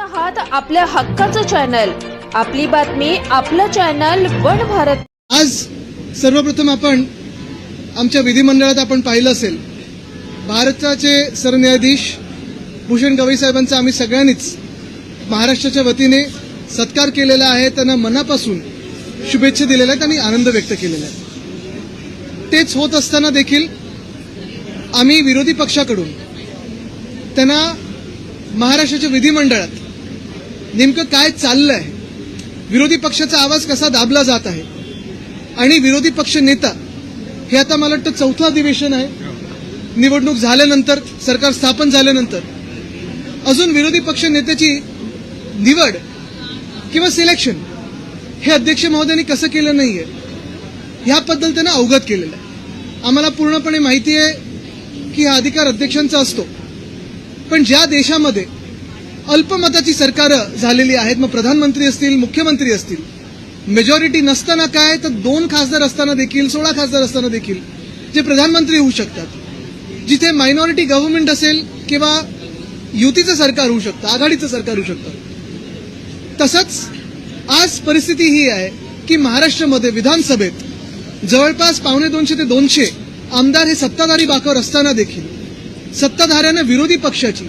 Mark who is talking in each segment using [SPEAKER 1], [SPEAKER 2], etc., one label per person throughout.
[SPEAKER 1] आहात आपल्या हक्काचं चॅनल आपली बातमी आपलं चॅनल वन भारत.
[SPEAKER 2] आज सर्वप्रथम आपण आमच्या विधिमंडळात आपण पाहिलं असेल भारताचे सरन्यायाधीश भूषण गवई साहेबांचा आम्ही सगळ्यांनीच महाराष्ट्राच्या वतीने सत्कार केलेला आहे त्यांना मनापासून शुभेच्छा दिलेल्या आहेत आणि आनंद व्यक्त केलेला आहे. तेच होत असताना देखील आम्ही विरोधी पक्षाकडून त्यांना महाराष्ट्राच्या विधिमंडळात नेमकं काय चाललं आहे विरोधी पक्षाचा आवाज कसा दाबला जात आहे? आणि विरोधी पक्ष नेता हे आता मला वाटतं चौथं अधिवेशन आहे. निवडणूक झाल्यानंतर सरकार स्थापन झाल्यानंतर अजून विरोधी पक्ष नेत्याची निवड किंवा सिलेक्शन हे अध्यक्ष महोदयांनी कसं केलं नाहीये ह्याबद्दल त्यांना अवगत केलेलं आहे. आम्हाला पूर्णपणे माहिती आहे की हा अधिकार अध्यक्षांचा असतो. पण ज्या देशामध्ये अल्पमताची सरकारं झालेली आहेत मग प्रधानमंत्री असतील मुख्यमंत्री असतील. मेजॉरिटी नसताना काय? तर दोन खासदार असताना देखील सोळा खासदार असताना देखील जे प्रधानमंत्री होऊ शकतात. जिथे मायनॉरिटी गव्हर्नमेंट असेल किंवा युतीचं सरकार होऊ शकतं आघाडीचं सरकार होऊ शकतं. तसंच आज परिस्थिती ही आहे की महाराष्ट्रामध्ये विधानसभेत जवळपास पावणे दोनशे ते दोनशे आमदार हे सत्ताधारी बाकावर असताना देखील सत्ताधाऱ्यांना विरोधी पक्षाची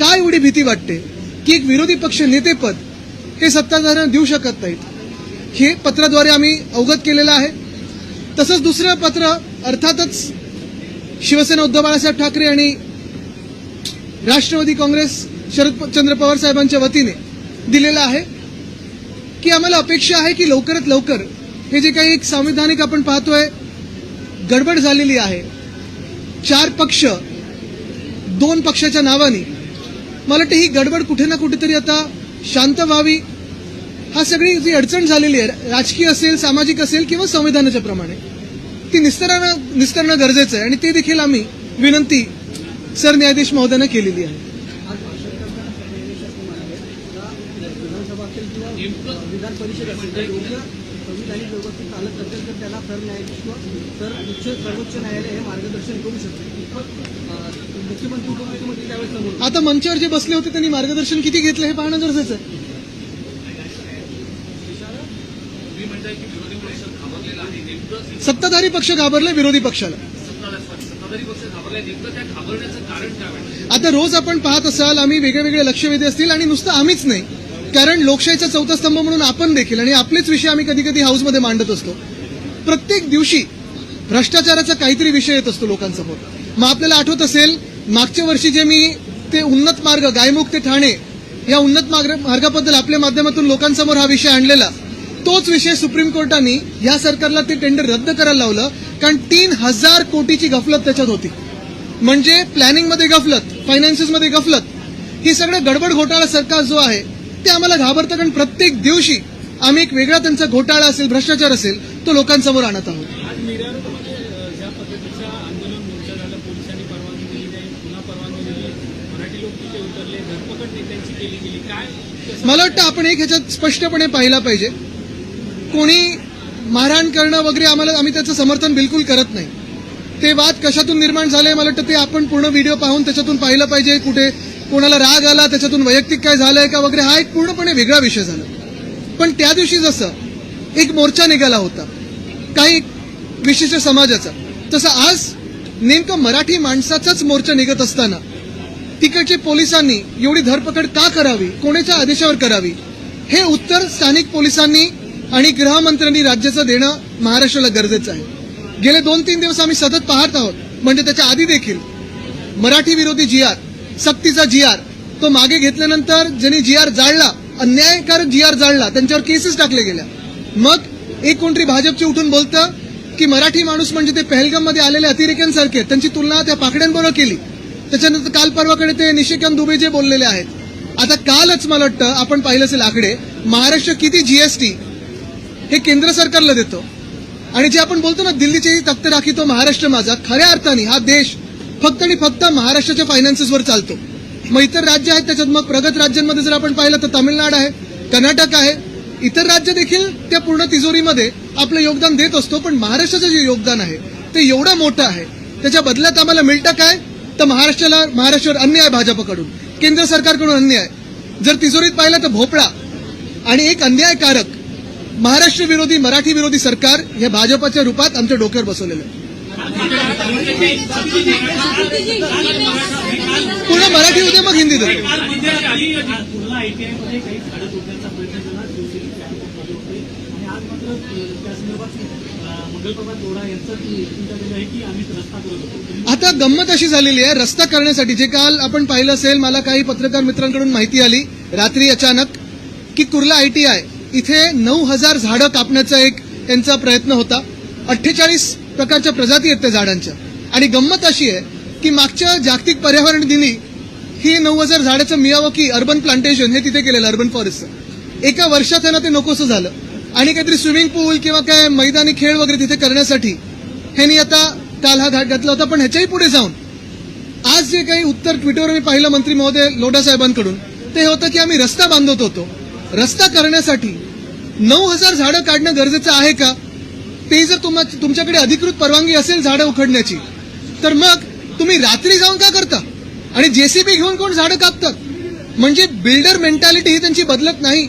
[SPEAKER 2] काय एवढी भीती वाटते? की एक विरोधी पक्ष नेतेपद हे सत्ताधाऱ्यांना देऊ शकत नाहीत. हे पत्राद्वारे आम्ही अवगत केलेलं आहे. तसंच दुसरं पत्र अर्थातच शिवसेना उद्धव बाळासाहेब ठाकरे आणि राष्ट्रवादी काँग्रेस शरद चंद्र पवार साहेबांच्या वतीने दिलेलं आहे की आम्हाला अपेक्षा आहे की लवकरात लवकर हे जे काही एक संविधानिक आपण पाहतोय गडबड झालेली आहे. चार पक्ष दोन पक्षाच्या नावाने मला वाटतं ही गडबड कुठे ना कुठेतरी आता शांत व्हावी. हा सगळी जी अडचण झालेली आहे राजकीय असेल सामाजिक असेल किंवा संविधानाच्या प्रमाणे ती निस्तरणं निस्तरणं गरजेचं आहे. आणि ते देखील आम्ही विनंती सरन्यायाधीश महोदयानं केलेली आहे.
[SPEAKER 3] असेल विधान परिषद ठिकाणी व्यवस्थित चालत असेल तर त्याला सरन्यायाधीश किंवा सर उच्च सर्वोच्च न्यायालय हे मार्गदर्शन करू शकते. मुख्यमंत्री उपमुख्यमंत्री त्यावेळेस समोर
[SPEAKER 2] आता मंचावर जे बसले होते त्यांनी मार्गदर्शन किती घेतलं हे पाहणं गरजेचं आहे. सत्ताधारी पक्ष घाबरले विरोधी पक्षाला. आता रोज आपण पाहत असाल आम्ही वेगळे वेगळे लक्षवेधी असतील आणि नुसतं आम्हीच नाही. कारण लोकशाहीचा चौथा स्तंभ म्हणून आपण देखील आणि आपलेच विषय आम्ही कधी कधी हाऊसमध्ये मांडत असतो. प्रत्येक दिवशी भ्रष्टाचाराचा काहीतरी विषय येत असतो लोकांसमोर. मग आपल्याला आठवत असेल मागच्या वर्षी जे मी ते उन्नत मार्ग गायमुख ते ठाणे या उन्नत मार्ग मार्गाबद्दल आपल्या माध्यमातून लोकांसमोर हा विषय आणलेला तोच विषय सुप्रीम कोर्टाने या सरकारला ते टेंडर रद्द करायला लावलं कारण तीन हजार कोटीची गफलत त्याच्यात होती. म्हणजे प्लॅनिंगमध्ये गफलत फायनान्सेसमध्ये गफलत ही सगळं गडबड घोटाळा सरकार जो आहे ते आम्हाला घाबरतं कारण प्रत्येक दिवशी आम्ही एक वेगळा त्यांचा घोटाळा असेल भ्रष्टाचार असेल तो लोकांसमोर आणत आहोत. मला वाटतं आपण एक ह्याच्यात स्पष्टपणे पाहिला पाहिजे. कोणी मारहाण करणं वगैरे आम्हाला आम्ही त्याचं समर्थन बिलकुल करत नाही. ते वाद कशातून निर्माण झाले मला वाटतं ते आपण पूर्ण व्हिडिओ पाहून त्याच्यातून पाहिलं पाहिजे कुठे कोणाला राग आला त्याच्यातून वैयक्तिक काय झालंय का वगैरे हा एक पूर्णपणे वेगळा विषय झाला. पण त्या दिवशी जसं एक मोर्चा निघाला होता काही विशिष्ट समाजाचा तसं आज नेमकं मराठी माणसाचाच मोर्चा निघत असताना तिकडची पोलिसांनी एवढी धरपकड का करावी कोणाच्या आदेशावर करावी हे उत्तर स्थानिक पोलिसांनी आणि गृहमंत्र्यांनी राज्याचं देणं महाराष्ट्राला गरजेचं आहे. गेले दोन तीन दिवस आम्ही सतत पाहत आहोत म्हणजे त्याच्या आधी देखील मराठी विरोधी जियात सक्तीचा जी आर तो मागे घेतल्यानंतर ज्यांनी जी आर जाळला अन्यायकारक जी आर जाळला त्यांच्यावर केसेस टाकले गेल्या. मग एक कोणतरी भाजपचे उठून बोलतं की मराठी माणूस म्हणजे ते पहलगाममध्ये आलेले अतिरेक्यांसारखे आहेत. त्यांची तुलना त्या पाकड्यांबरोबर केली. त्याच्यानंतर काल परवाकडे ते निशिकांत दुबे जे बोललेले आहेत. आता कालच मला वाटतं आपण पाहिलं असेल आकडे महाराष्ट्र किती जीएसटी हे केंद्र सरकारला देतो. आणि जे आपण बोलतो ना दिल्लीची तख्त राखी तो महाराष्ट्र माझा खऱ्या अर्थाने हा देश फक्त आणि फक्त महाराष्ट्राच्या फायनान्सेसवर चालतो. मग इतर राज्य आहेत त्याच्यात मग प्रगत राज्यांमध्ये जर आपण पाहिलं तर तामिळनाड आहे कर्नाटक आहे. इतर राज्य देखील त्या पूर्ण तिजोरीमध्ये आपलं योगदान देत असतो पण महाराष्ट्राचं जे योगदान आहे ते एवढं मोठं आहे. त्याच्या बदल्यात आम्हाला मिळतं काय? तर महाराष्ट्राला महाराष्ट्रावर अन्याय भाजपकडून केंद्र सरकारकडून अन्याय. जर तिजोरीत पाहिलं तर भोपळा. आणि एक अन्यायकारक महाराष्ट्र विरोधी मराठी विरोधी सरकार हे भाजपच्या रूपात आमच्या डोक्यावर बसवलेलं आहे. पूर्ण मराठी होते मग हिंदीत होते आता गंमत अशी झालेली आहे रस्ता करण्यासाठी. जे काल आपण पाहिलं असेल मला काही पत्रकार मित्रांकडून माहिती आली रात्री अचानक की कुर्ला आयटीआय इथे नऊ हजार झाडं कापण्याचा एक त्यांचा प्रयत्न होता. अठ्ठेचाळीस प्रकारच्या प्रजाती आहेत त्या झाडांच्या. आणि गंमत अशी आहे की मागच्या जागतिक पर्यावरण दिनी ही नऊ हजार झाडाचं मियावकी अर्बन प्लांटेशन हे तिथे केलेलं अर्बन फॉरेस्टचं एका वर्षात त्यांना ते नकोसं झालं. आणि काहीतरी स्विमिंग पूल किंवा काय मैदानी खेळ वगैरे तिथे करण्यासाठी ह्यांनी आता काल हा घाट घातला होता. पण ह्याच्याही पुढे जाऊन आज जे काही उत्तर ट्विटरवर मी पाहिलं मंत्री महोदय लोढा साहेबांकडून ते होतं की आम्ही रस्ता बांधत होतो. रस्ता करण्यासाठी नऊ हजार झाडं काढणं गरजेचं आहे का? ते जर तुम्हा तुमच्याकडे अधिकृत परवानगी असेल झाडं उखडण्याची तर मग तुम्ही रात्री जाऊन का करता? आणि जेसीबी घेऊन कोण झाडं कापतात म्हणजे बिल्डर मेंटॅलिटी ही त्यांची बदलत नाही.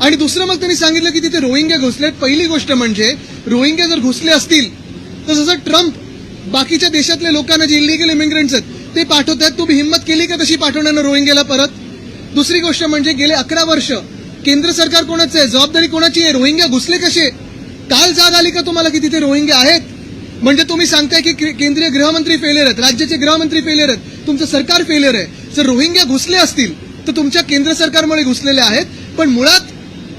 [SPEAKER 2] आणि दुसरं मग त्यांनी सांगितलं की तिथे रोहिंग्या घुसलेत पहिली गोष्ट म्हणजे रोहिंग्या जर घुसले असतील तर जसं ट्रम्प बाकीच्या देशातल्या लोकांना जे इलिगल इमिग्रंट्स आहेत ते पाठवतात तुम्ही हिंमत केली का तशी पाठवण्यानं रोहिंग्याला परत? दुसरी गोष्ट म्हणजे गेले अकरा वर्ष केंद्र सरकार कोणाचं आहे? जबाबदारी कोणाची आहे? रोहिंग्या घुसले कसे? काल जाग आली का तुम्हाला की तिथे रोहिंग्या आहेत? म्हणजे तुम्ही सांगताय की केंद्रीय गृहमंत्री फेलियर आहेत राज्याचे गृहमंत्री फेलियर आहेत तुमचं सरकार फेलियर आहे. जर रोहिंग्या घुसले असतील तर तुमच्या केंद्र सरकारमुळे घुसलेले आहेत. पण मुळात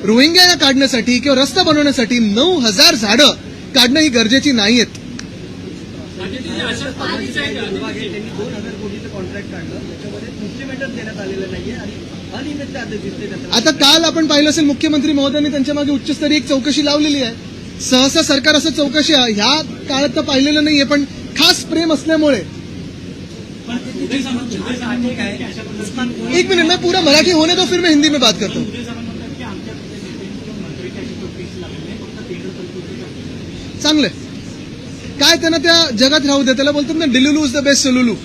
[SPEAKER 2] रोहिंग्या काढण्यासाठी किंवा रस्ता बनवण्यासाठी नऊ हजार झाडं काढणं ही गरजेची नाही आहेत
[SPEAKER 3] आता
[SPEAKER 2] आता काल आपण पाहिलं असेल मुख्यमंत्री महोदयांनी त्यांच्या मागे उच्चस्तरीय एक चौकशी लावलेली आहे. सहसा सरकार असं चौकशी ह्या काळात तर पाहिलेलं नाहीये पण खास प्रेम असल्यामुळे. एक मिनिट मैं पूरा मराठी होने तो फिर मैं हिंदी में बात करता. हूँ चांगलंय. काय त्यांना त्या जगात राहू दे त्याला बोलतात ना delulu is the best solulu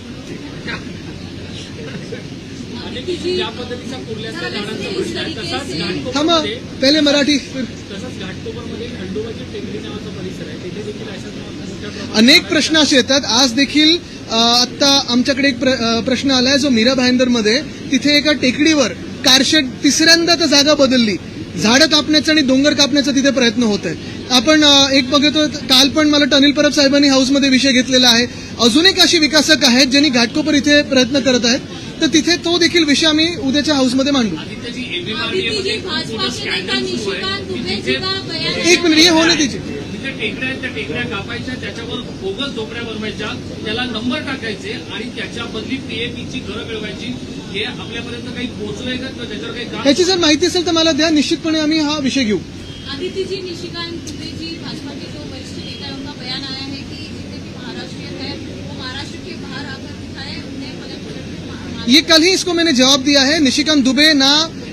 [SPEAKER 4] ज्या पद्धतीचा कुर्ल्यातल्या झाडांचा प्रश्न आहे तसाच
[SPEAKER 2] थांबा
[SPEAKER 4] घाटकोपरमध्ये
[SPEAKER 2] पहिले मराठी फिर
[SPEAKER 4] तसंच घाटकोपरमध्ये खंडोबाची टेकडी नावाचा परिसर आहे. तिथे देखील अशाच मोठ्या प्रमाणात
[SPEAKER 2] अनेक प्रश्न असे येतात. आज देखील अ, आत्ता आमच्याकडे एक प्र- अ, प्रश्न आलाय जो मीरा भाईंदरमध्ये. तिथे एका टेकडीवर कारशेड तिसऱ्यांदा तर जागा बदलली. झाडं कापण्याचा आणि डोंगर कापण्याचा तिथे प्रयत्न होत आहे. आपण अ, एक बघतो काल पण मला टनिल परब साहेबांनी हाऊसमध्ये विषय घेतलेला आहे. अजून एक अशी विकासक आहेत ज्यांनी घाटकोपर इथे प्रयत्न करत आहेत. तर तिथे तो देखील विषय आम्ही उद्याच्या हाऊसमध्ये मांडू.
[SPEAKER 4] आदित्यजी
[SPEAKER 5] आदित्यजी
[SPEAKER 4] एमएमआरडीए
[SPEAKER 5] भाजपा के नेता निशिकांत दुबे जी का बयान
[SPEAKER 2] एक मिनिट ये होने दीजिए
[SPEAKER 4] तिथे. टेकड्या त्या टेकड्या कापायच्या त्याच्यावर बोगस झोपड्या बनवायच्या त्याला नंबर टाकायचे आणि त्याच्या बदली पीएपीची घरं मिळवायची. हे आपल्यापर्यंत काही पोहोचलंय का? किंवा त्याच्यावर काही
[SPEAKER 2] ह्याची जर माहिती असेल तर मला द्या निश्चितपणे आम्ही हा विषय घेऊ.
[SPEAKER 5] आदित्य जी निशिकांत
[SPEAKER 2] ये कल ही इसको मैंने जवाब दिया है। निशिकांत दुबे ना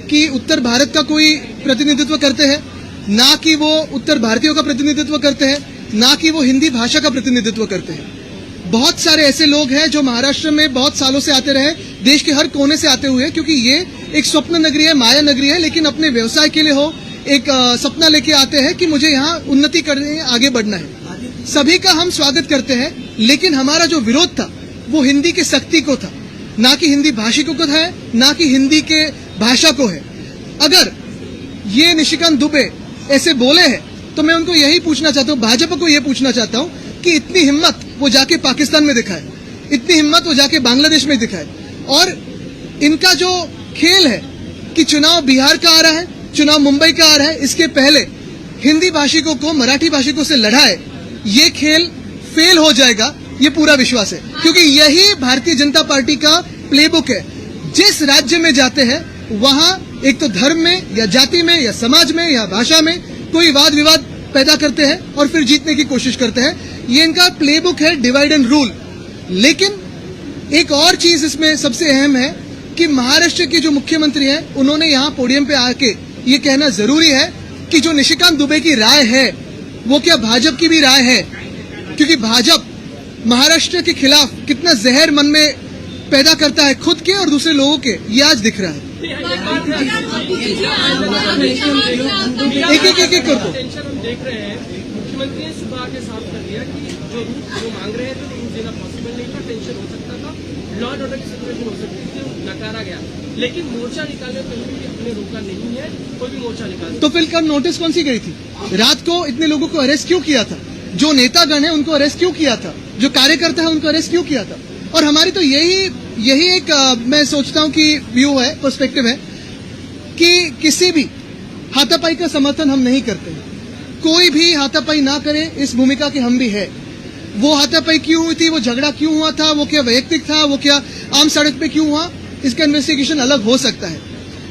[SPEAKER 2] कि उत्तर भारत का कोई प्रतिनिधित्व करते हैं, ना कि वो उत्तर भारतीयों का प्रतिनिधित्व करते हैं, ना कि वो हिंदी भाषा का प्रतिनिधित्व करते हैं। बहुत सारे ऐसे लोग हैं जो महाराष्ट्र में बहुत सालों से आते रहे, देश के हर कोने से आते हुए, क्योंकि ये एक स्वप्न नगरी है, माया नगरी है, लेकिन अपने व्यवसाय के लिए हो, एक सपना लेके आते हैं कि मुझे यहाँ उन्नति करने, आगे बढ़ना है। सभी का हम स्वागत करते हैं, लेकिन हमारा जो विरोध था, वो हिंदी के सख्ती को था। ना कि हिंदी भाषिकों को है, ना कि हिंदी के भाषा को है। अगर ये निशिकांत दुबे ऐसे बोले हैं तो मैं उनको यही पूछना चाहता हूँ, भाजपा को यह पूछना चाहता हूँ कि इतनी हिम्मत वो जाके पाकिस्तान में दिखाए, इतनी हिम्मत वो जाके बांग्लादेश में दिखाए। और इनका जो खेल है कि चुनाव बिहार का आ रहा है, चुनाव मुंबई का आ रहा है, इसके पहले हिंदी भाषिकों को मराठी भाषिकों से लड़ाए, ये खेल फेल हो जाएगा। ये पूरा विश्वास है। क्योंकि यही भारतीय जनता पार्टी का प्लेबुक है। जिस राज्य में जाते हैं, वहाँ एक तो धर्म में, या जाति में, या समाज में, या भाषा में कोई वाद विवाद पैदा करते हैं और फिर जीतने की कोशिश करते हैं। ये इनका प्लेबुक है डिवाइड एंड रूल लेकिन एक और चीज़ इसमें सबसे अहम है कि महाराष्ट्र के जो मुख्यमंत्री हैं, उन्होंने यहाँ पोडियम पे आके ये कहना ज़रूरी है कि जो निशिकांत दुबे की राय है, वो क्या भाजपा की भी राय है? क्योंकि भाजपा महाराष्ट्र के खिलाफ कितना जहर मन में पैदा करता है खुद के और दूसरे लोगों के ये आज दिख रहा है। एक एक एक एक करतो
[SPEAKER 6] टेंशन हम देख रहे हैं। मुख्यमंत्री ने सुबह आके साफ़ कर दिया कि जो जो मांग रहे रूट देना पॉसिबल नहीं था टेंशन हो सकता था। लॉ एंड ऑर्डर की सिचुएशन हो सकती थी नकारा गया। लेकिन मोर्चा निकालने कहीं भी अपने रोका नहीं है कोई भी मोर्चा निकाल
[SPEAKER 2] तो फिर कल नोटिस कौन सी गई थी? रात को इतने लोगों को अरेस्ट क्यों किया था? जो नेतागण है उनको अरेस्ट क्यों किया था? जो कार्यकर्ता है उनको अरेस्ट क्यों किया था? और हमारी तो यही यही एक अ, मैं सोचता हूँ कि व्यू है पर्सपेक्टिव है कि किसी भी हाथापाई का समर्थन हम नहीं करते कोई भी हाथापाई ना करे इस भूमिका के हम भी है। वो हाथापाई क्यों हुई थी वो झगड़ा क्यों हुआ था वो क्या वैयक्तिक था वो क्या आम सड़क पे क्यों हुआ इसका इन्वेस्टिगेशन अलग हो सकता है।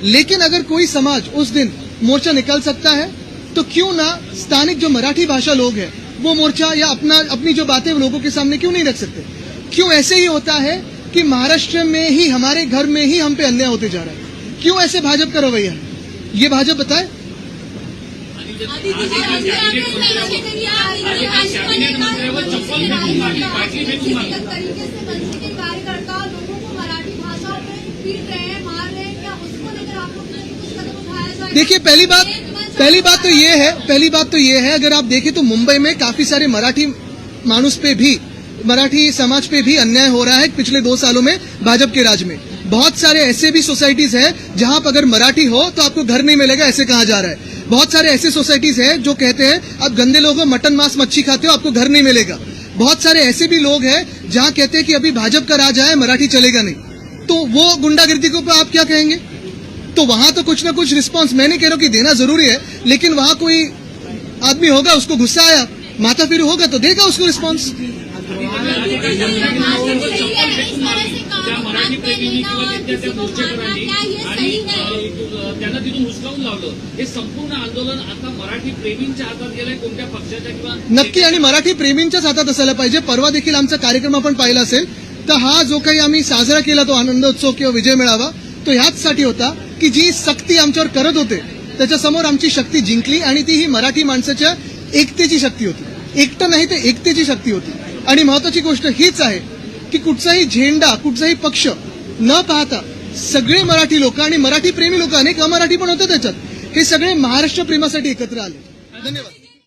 [SPEAKER 2] लेकिन अगर कोई समाज उस दिन मोर्चा निकल सकता है तो क्यों ना स्थानिक जो मराठी भाषा लोग हैं वो मोर्चा या अपना अपनी जो बातें लोगों के सामने क्यों नहीं रख सकते? क्यों ऐसे ही होता है कि महाराष्ट्र में ही हमारे घर में ही हम पे अन्याय होते जा रहा है? क्यों ऐसे भाजपा का रवैया है? ये भाजपा बताए।
[SPEAKER 4] कॅबिनेट मंत्र्यावर चप्पल फेकून मारली बाटली फेकून मारली
[SPEAKER 5] तरीके से बंसी के कार्यकर्ता लोगों को मराठी भाषा में पीट रहे हैं मार रहे हैं क्या उसको लेकर आप लोग ने कुछ कदम उठाया जाए
[SPEAKER 2] देखिए पहली बात पहली बात तो ये है, पहली बात तो ये है, अगर आप देखें तो मुंबई में काफ़ी सारे मराठी मानुस पे भी, मराठी समाज पे भी अन्याय हो रहा है पिछले दो सालों में भाजपा के राज में। बहुत सारे ऐसे भी सोसाइटीज हैं जहाँ पर अगर मराठी हो तो आपको घर नहीं मिलेगा, ऐसे कहा जा रहा है। बहुत सारे ऐसे सोसाइटीज हैं जो कहते हैं, आप गंदे लोग मटन मांस मच्छी खाते हो, आपको घर नहीं मिलेगा। बहुत सारे ऐसे भी लोग हैं जहाँ कहते हैं कि अभी भाजपा का राज आया मराठी चलेगा नहीं। तो वो गुंडागिर्दी के ऊपर आप क्या कहेंगे? तो वहां तो कुछ ना कुछ रिस्पांस मैं नहीं कह रहा कि देना जरूरी है लेकिन वहां कोई आदमी होगा उसको गुस्सा आया माथा फिर होगा तो देगा उसको रिस्पांस
[SPEAKER 4] आणि त्यांना तिथून हुसकावून लावलं हे संपूर्ण आंदोलन आता मराठी प्रेमींच्या हातात गेलंय कोणत्या पक्षाच्या किंवा
[SPEAKER 2] नक्की आणि मराठी प्रेमींच्याच हातात असायला पाहिजे. परवा देखील आमचा कार्यक्रम आपण पाहिला असेल. तर हा जो काही आम्ही साजरा केला तो आनंदोत्सव किंवा विजय मिळावा तो ह्याचसाठी होता की जी सक्ती आमच्यावर करत होते त्याच्यासमोर आमची शक्ती जिंकली आणि ती ही मराठी माणसाच्या एकतेची शक्ती होती. एकटं नाही तर एकतेची शक्ती होती. आणि महत्वाची गोष्ट हीच आहे की कुठचाही झेंडा कुठचाही पक्ष न पाहता सगळे मराठी लोक आणि मराठी प्रेमी लोक अनेक अमराठी पण होते त्याच्यात हे सगळे महाराष्ट्र प्रेमासाठी एकत्र आले. धन्यवाद.